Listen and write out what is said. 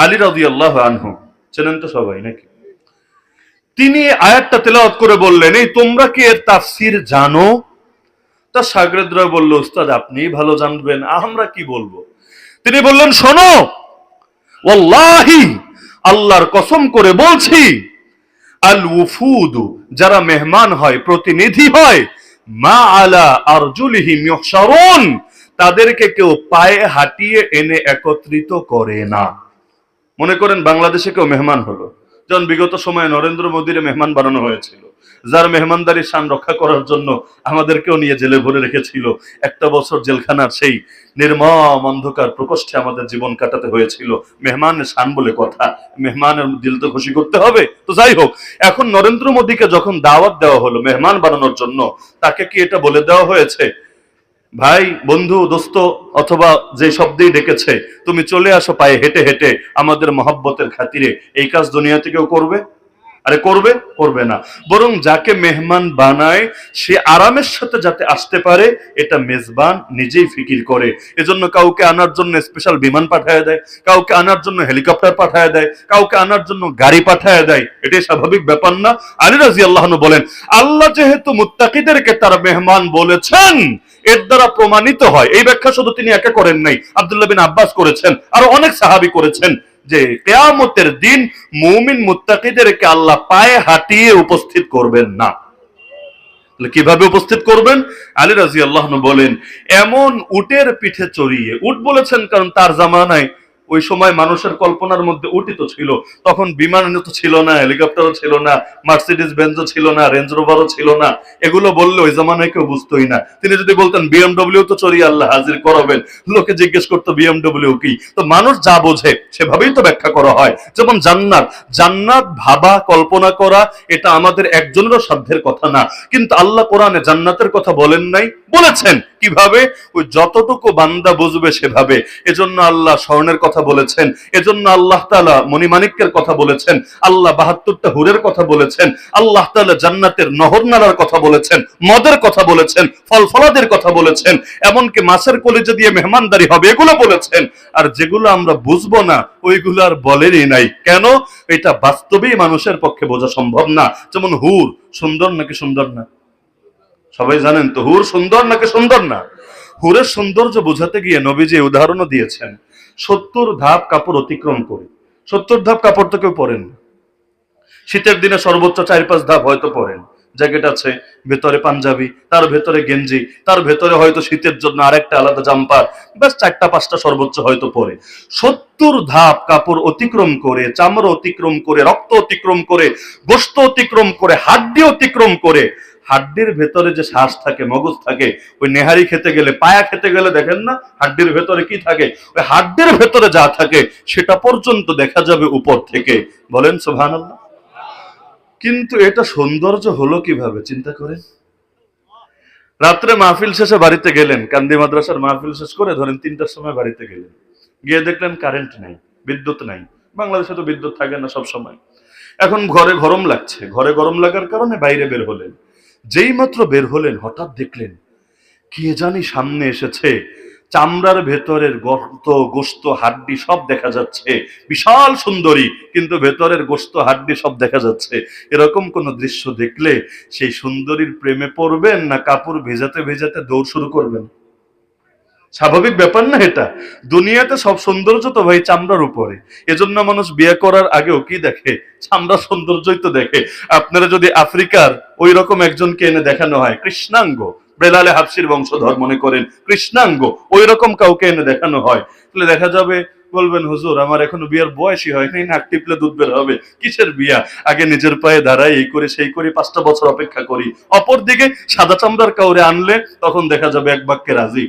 আলী রাজি আল্লাহ আনহু চেনেন তো সবাই নাকি? তিনি আয়াতটা তেলাওয়াত করে বললেন, এই তোমরা কি এর তাফসির জানো? তা সাগরেদরা বলল উস্তাদ আপনিই ভালো জানবেন, আমরা কি বলব? তিনি বললেন, শোনো, ওয়াল্লাহি, আল্লাহর কসম করে বলছি আল উফুদ যারা মেহমান হয়, প্রতিনিধি হয়, মা আলা আরজুলিহিম তাদেরকে কেউ পায়ে হাঁটিয়ে এনে একত্রিত করে না। মনে করেন বাংলাদেশে কেউ মেহমান হলো। যেমন বিগত সময়ে নরেন্দ্র মোদীর মেহমান বানানো হয়েছিল। যার মেহমানদারির শান রক্ষা করার জন্য আমাদেরকেও নিয়ে জেলে ভরে রেখেছিল। একটা বছর জেলখানার সেই নির্মম অন্ধকার প্রকোষ্ঠে আমাদের জীবন কাটাতে হয়েছিল। মেহমানের শান বলে কথা। মেহমানের দিল তো খুশি করতে হবে। তো যাই হোক, এখন নরেন্দ্র মোদীকে যখন দাওয়াত দেওয়া হলো মেহমান বানানোর জন্য, তাকে কি এটা বলে দেওয়া হয়েছে? ভাই, বন্ধু, দোস্ত, অথবা যে শব্দেই ডেকেছে, তুমি চলে আসো পায়ে হেঁটে হেঁটে আমাদের মহব্বতের খাতিরে। এই কাজ দুনিয়াতে কেউ করবে? আরে করবে? করবে না। বরং যাকে মেহমান বানায়, সে আরামের সাথে যাতে আসতে পারে, এটা মেজবান নিজেই ফিকির করে। এজন্য কাউকে আনার জন্য স্পেশাল বিমান পাঠায় দেয়, কাউকে আনার জন্য হেলিকপ্টার পাঠায় দেয়, কাউকে আনার জন্য গাড়ি পাঠায় দেয়। এটাই স্বাভাবিক ব্যাপার না? আলী রাজি আল্লাহ বলেন, আল্লাহ যেহেতু মুত্তাকিদেরকে তার মেহমান বলেছেন এর দ্বারা প্রমাণিত হয়। এই ব্যাখ্যা শুধু তিনি একা করেন নাই, আবদুল্লাহ বিন আব্বাস করেছেন, আর অনেক সাহাবি করেছেন যে কেয়ামতের দিন মুমিন মুত্তাকিদেরকে আল্লাহ পায়ে হাঁটিয়ে উপস্থিত করবেন না। কীভাবে উপস্থিত করবেন? আলী রাজি আল্লাহন বলেন, এমন উটের পিঠে চড়িয়ে, উট বলেছেন কারণ তার জামানায় ওই সময় মানুষের কল্পনার মধ্যে উটি তো ছিল। তখন বিমান তো ছিল না, হেলিকপ্টারও ছিল না মার্সিডিস বেঞ্জও ছিল না, রেঞ্জ রোভারও ছিল না। এগুলো বললে ওই জামানায় কেউ বুঝতোই না। তিনি যদি বলতেন, বিএমডব্লিউ তো চড়িয়ে আল্লাহ, হাজির করাবেন। লোকে জিজ্ঞেস করতো, বিএমডব্লিউ কি? তো মানুষ যা বোঝে, সেভাবেই তো ব্যাখ্যা করা হয়। যেমন জান্নাত জান্নাত ভাবা, কল্পনা করা, এটা আমাদের একজনেরও সাধ্যের কথা না। কিন্তু আল্লাহ কোরআনে জান্নাতের কথা বলেন নাই। বলেছেন কীভাবে? ওই যতটুকু বান্দা বুঝবে সেভাবে। এজন্য আল্লাহ স্বর্ণের কথা বলেছেন, এজন্য আল্লাহ তাআলা মণিমাণিক্যের কথা বলেছেন, আল্লাহ বাহাত্তরটা হুরের কথা বলেছেন, আল্লাহ তাআলা জান্নাতের নহর নালার কথা বলেছেন, মদের কথা বলেছেন ফল ফলাদের কথা বলেছেন, এমনকি মাছের কলেজে দিয়ে মেহমানদারি হবে এগুলো বলেছেন। আর যেগুলো আমরা বুঝব না, ওইগুলো আর বলেরই নাই। কেন? এটা বাস্তবেই মানুষের পক্ষে বোঝা সম্ভব না। যেমন হুর, সুন্দর নাকি সুন্দর না? সবাই জানেন তো, হুর সুন্দর নাকি সুন্দর না? হুরের সৌন্দর্য বোঝাতে গিয়ে নবীজি উদাহরণও দিয়েছেন, সত্তর ধাপ কাপড় অতিক্রম করে। সত্তর ধাপ কাপড় তো কেউ পরেন শীতের দিনে সর্বোচ্চ চার পাঁচ ধাপ হয়তো পরেন। জ্যাকেট আছে, ভেতরে পাঞ্জাবি, তার ভেতরে গেঞ্জি, তার ভেতরে হয়তো শীতের জন্য আরেকটা আলাদা জাম্পার, ব্যাস চারটা পাঁচটা সর্বোচ্চ হয়তো পরে। সত্তর ধাপ কাপড় অতিক্রম করে, চামড়া অতিক্রম করে, রক্ত অতিক্রম করে গোস্ত অতিক্রম করে, হাড্ডি অতিক্রম করে হাড্ডির ভেতরে যে শ্বাস থাকে, মগজ থাকে, ওই নেহারি খেতে গেলে, পায়া খেতে গেলে দেখেন না, হাড্ডির ভেতরে কি থাকে? ওই হাড্ডির ভেতরে যা থাকে, সেটা পর্যন্ত দেখা যাবে উপর থেকে। বলেন সুবহানাল্লাহ। কিন্তু এটা সৌন্দর্য হলো কীভাবে, চিন্তা করেন। রাত্রে মাহফিল শেষে বাড়িতে গেলেন, কান্দি মাদ্রাসার মাহফিল শেষ করে ধরেন তিনটার সময় বাড়িতে গেলেন। গিয়ে দেখলেন কারেন্ট নাই, বিদ্যুৎ নাই। বাংলাদেশে তো বিদ্যুৎ থাকে না সব সময়। এখন ঘরে গরম লাগছে। ঘরে গরম লাগার কারণে বাইরে বের হলেন। যেই মাত্র বের হলেন, হঠাৎ দেখলেন, কে জানি সামনে এসেছে। চামড়ার ভেতরের গর্ত, গোস্ত, হাড্ডি সব দেখা যাচ্ছে। বিশাল সুন্দরী, কিন্তু ভেতরের গোস্ত, হাড্ডি সব দেখা যাচ্ছে। এরকম কোন দৃশ্য দেখলে সেই সুন্দরীর প্রেমে পড়বেন না কাপড় ভেজাতে ভেজাতে দৌড় শুরু করবেন? স্বাভাবিক ব্যাপার না এটা? দুনিয়াতে সব সৌন্দর্য তো ভাই চামড়ার উপরে। এজন্য মানুষ বিয়ে করার আগেও কি দেখে? চামড়ার সৌন্দর্যই তো দেখে। আপনারা যদি আফ্রিকার ওই রকম একজনকে এনে দেখানো হয়, কৃষ্ণাঙ্গ, বেলালে হাফসির বংশধর মনে করেন, কৃষ্ণাঙ্গ ওই রকম কাউকে এনে দেখানো হয়, তাহলে দেখা যাবে, বলবেন, হুজুর, আমার এখনও বিয়ার বয়সই হয় নাই নাক টিপলে দুধ বের হবে, কিসের বিয়া? আগে নিজের পায়ে দাঁড়াই, এই করে সেই করে পাঁচটা বছর অপেক্ষা করি। অপরদিকে সাদা চামড়ার কাউরে আনলে, তখন দেখা যাবে এক বাক্যে রাজি।